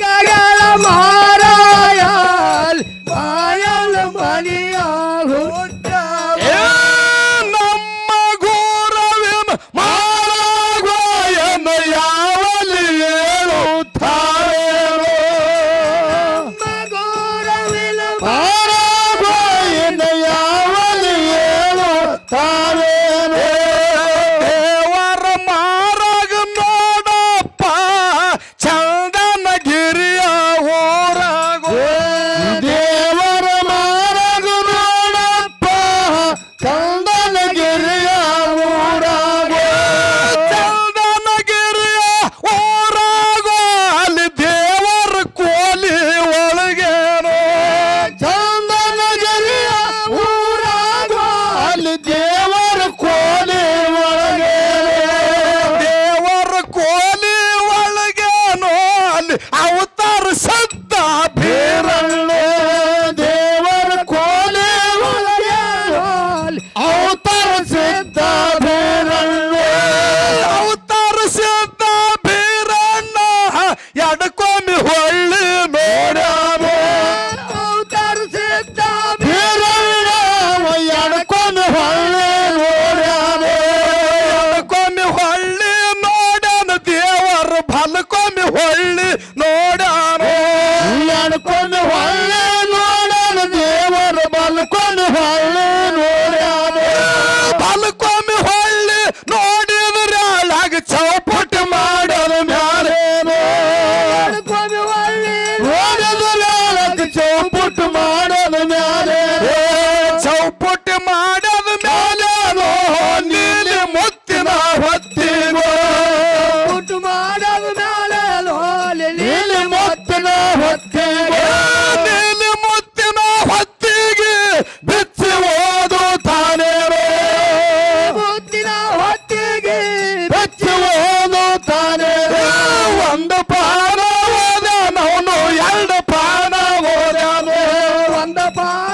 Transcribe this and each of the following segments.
嘎嘎老马 ನೋಡಾನು. ಅನ್ಕೊಂಡು ಒಳ್ಳೆ Wonderful!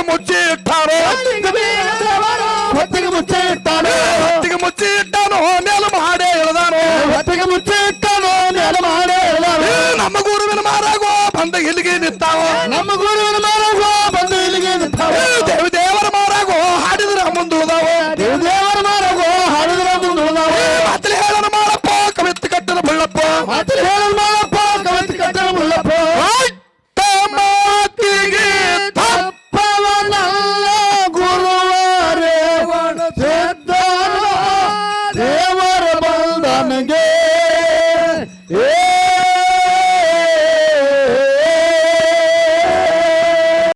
కొద్దిగా ముచ్చి ఇట్టాను. కొద్దిగా ముచ్చి ఇట్టాను. కొద్దిగా ముచ్చి ఇట్టాను. నేల మాడే ఎడదాను. కొద్దిగా ముచ్చి ఇట్టాను. నేల మాడే ఎడదాను. నమ్మ గురువిన మారాగో. పంద ఇలిగి నిస్తాము నమ్మ గురువిన మారా ಏ